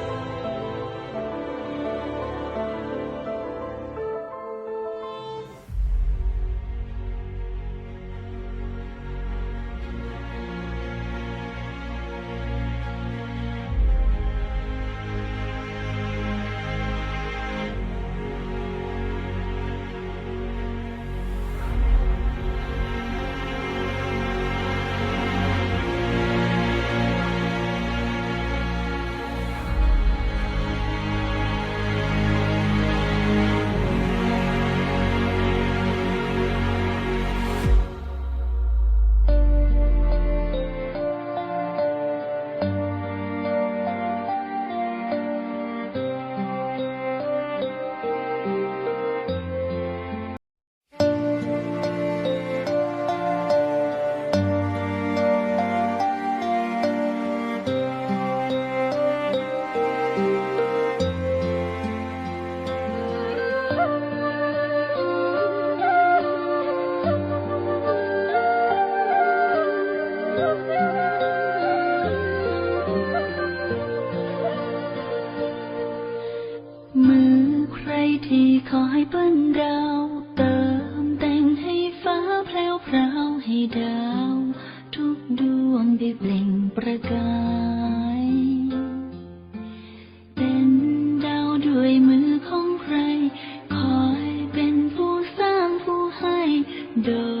2516 ที่ขอให้เปิ้นดาวเติมแต่งให้ฟ้าแพรวพราวให้ดาว ทุกดวงได้เปล่งประกายเป็นดาวด้วยมือของใคร คอยเป็นผู้สร้างผู้ให้โดย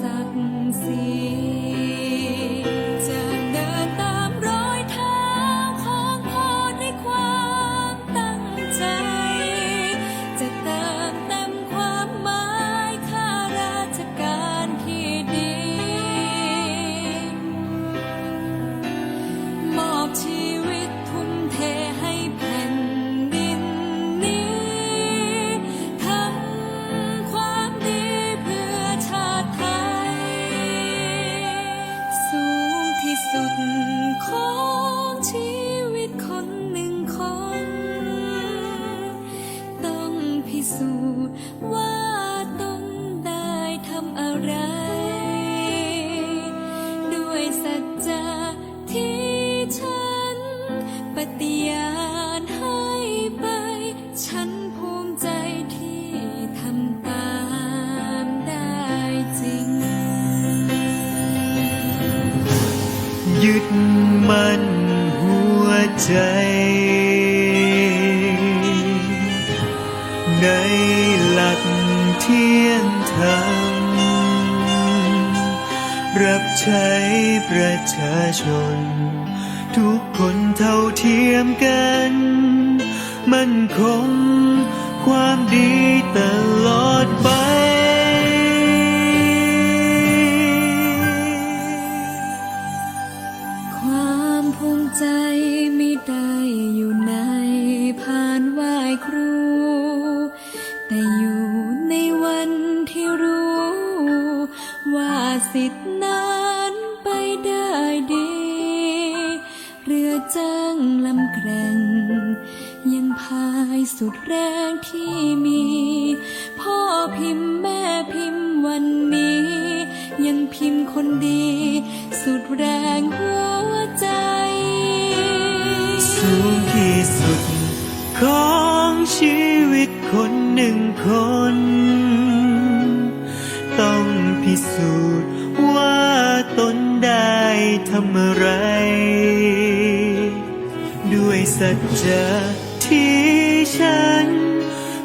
สักสิ ในหลักเที่ยงธรรม รับใช้ประชาชน ทุกคนเท่าเทียมกัน มั่นคงความดีตลอดไปความภูมิใจไม่ได้ มี พ่อพิมพ์แม่พิมพ์วันนี้ ยังพิมพ์คนดี สุดแรงหัวใจ สูงที่สุด ของชีวิตคนหนึ่งคน ต้องพิสูจน์ว่าตนได้ทำอะไร ด้วยสัจจะที่ฉัน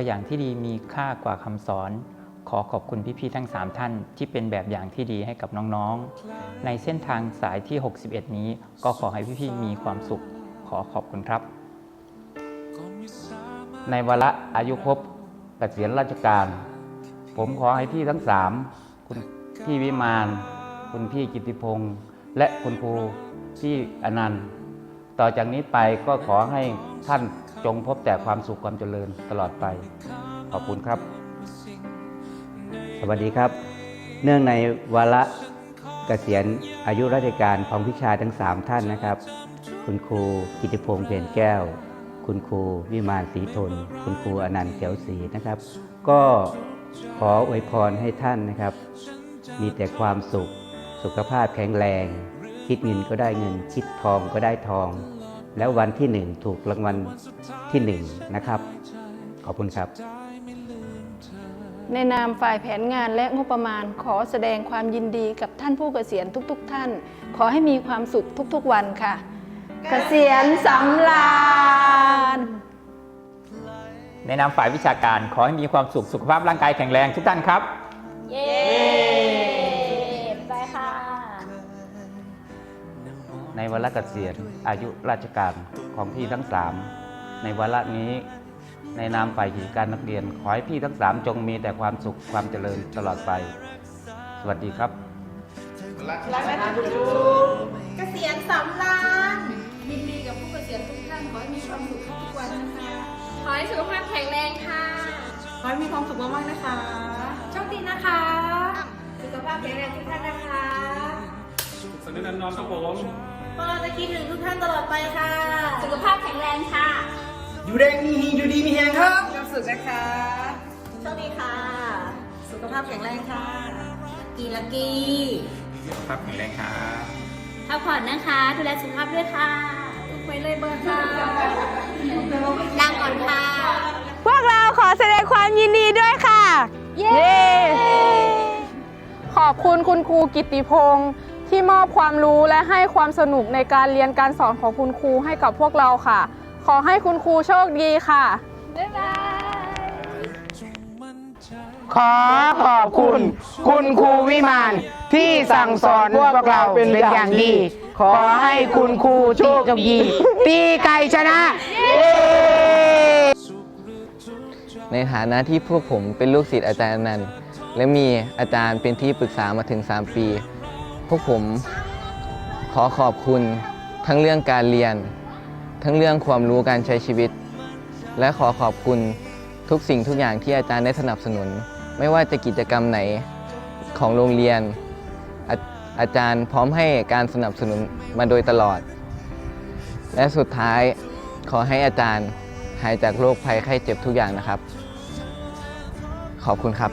ตัวอย่างที่ดีมีค่ากว่าคำสอน ขอขอบคุณพี่ๆทั้ง 3 ท่าน ที่เป็นแบบอย่างที่ดีให้กับน้องๆ ในเส้นทางสายที่ 61 นี้ ก็ขอให้พี่ๆมีความสุข ขอขอบคุณครับ ในวาระอายุครบเกษียณราชการ ผมขอให้พี่ทั้งสามคุณพี่วิมาน คุณพี่กิติพงศ์และคุณครูพี่อนันต์ ต่อจากนี้ไปก็ขอให้ท่าน จงพบแต่ความสุขความเจริญตลอดไป ขอบคุณครับ สวัสดีครับ เนื่องในวาระเกษียณอายุราชการของพิชาทั้ง 3 ท่านนะครับ คุณครูกิติพงษ์เพียรแก้ว คุณครูวิมานศรีทน คุณครูอนันต์เขียวศรีนะครับ ก็ขออวยพรให้ท่านนะครับ มีแต่ความสุข สุขภาพแข็งแรง คิดเงินก็ได้เงิน คิดทองก็ได้ทอง แล้ววันที่หนึ่งถูกรางวัลที่หนึ่งนะครับ ขอบคุณครับในนามฝ่ายแผนงานและงบประมาณขอแสดงความยินดีกับท่านผู้เกษียณทุกๆทท่าน ขอให้มีความสุขทุกๆวันค่ะ เกษียณสำราญในนามฝ่ายวิชาการขอให้มีความสุขสุขภาพร่างกายแข็งแรงทุกท่านครับ เย้ ในวาระเกษียณอายุราชการของพี่ทั้งสามในวาระนี้ในนามฝ่ายกิจการนักเรียน ขอให้พี่ทั้งสามจงมีแต่ความสุขความเจริญตลอดไป สวัสดีครับเกษียณสำราญยินดีกับผู้เกษียณทุกท่านขอให้มีความสุขทุกๆวันนะคะขอให้สุขภาพแข็งแรงค่ะขอให้มีความสุขมากๆนะคะโชคดีนะคะสุขภาพแข็งแรงทุกท่านนะคะสันนิษฐานนอนครับผม พวกเราจะคิดถึงทุกท่านตลอดไปค่ะ สุขภาพแข็งแรงค่ะ อยู่แรงมีฮีอยู่ดีมีแหงครับมีความสุขนะคะโชคดีค่ะ สุขภาพแข็งแรงค่ะ กีลักกี้ครับแข็งแรงครับพักผ่อนนะคะ ดูแลสุขภาพด้วยค่ะไว้เลยเบอร์ค่ะลาก่อนค่ะ พวกเราขอแสดงความยินดีด้วยค่ะ เย้ ขอบคุณคุณครูกิตติพงศ์ ที่มอบความรู้และให้ความสนุกในการเรียนการสอนของคุณครูให้กับพวกเราค่ะ ขอให้คุณครูโชคดีค่ะ บ๊ายบายขอขอบคุณ คุณครูวิมานที่สั่งสอนพวกเราเป็นอย่างดี ขอให้คุณครูโชคดีตีไก่ชนะ ในฐานะที่พวกผมเป็นลูกศิษย์อาจารย์อนันต์และมีอาจารย์เป็นที่ปรึกษามาถึง 3 ปี พวกผมขอขอบคุณทั้งเรื่องการเรียน ทั้งเรื่องความรู้การใช้ชีวิต และขอขอบคุณทุกสิ่งทุกอย่างที่อาจารย์ได้สนับสนุน ไม่ว่าจะกิจกรรมไหนของโรงเรียนอาอาจารย์พร้อมให้การสนับสนุนมาโดยตลอด และสุดท้ายขอให้อาจารย์หายจากโรคภัยไข้เจ็บทุกอย่างนะครับ ขอบคุณครับ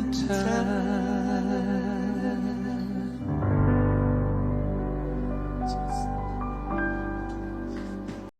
ย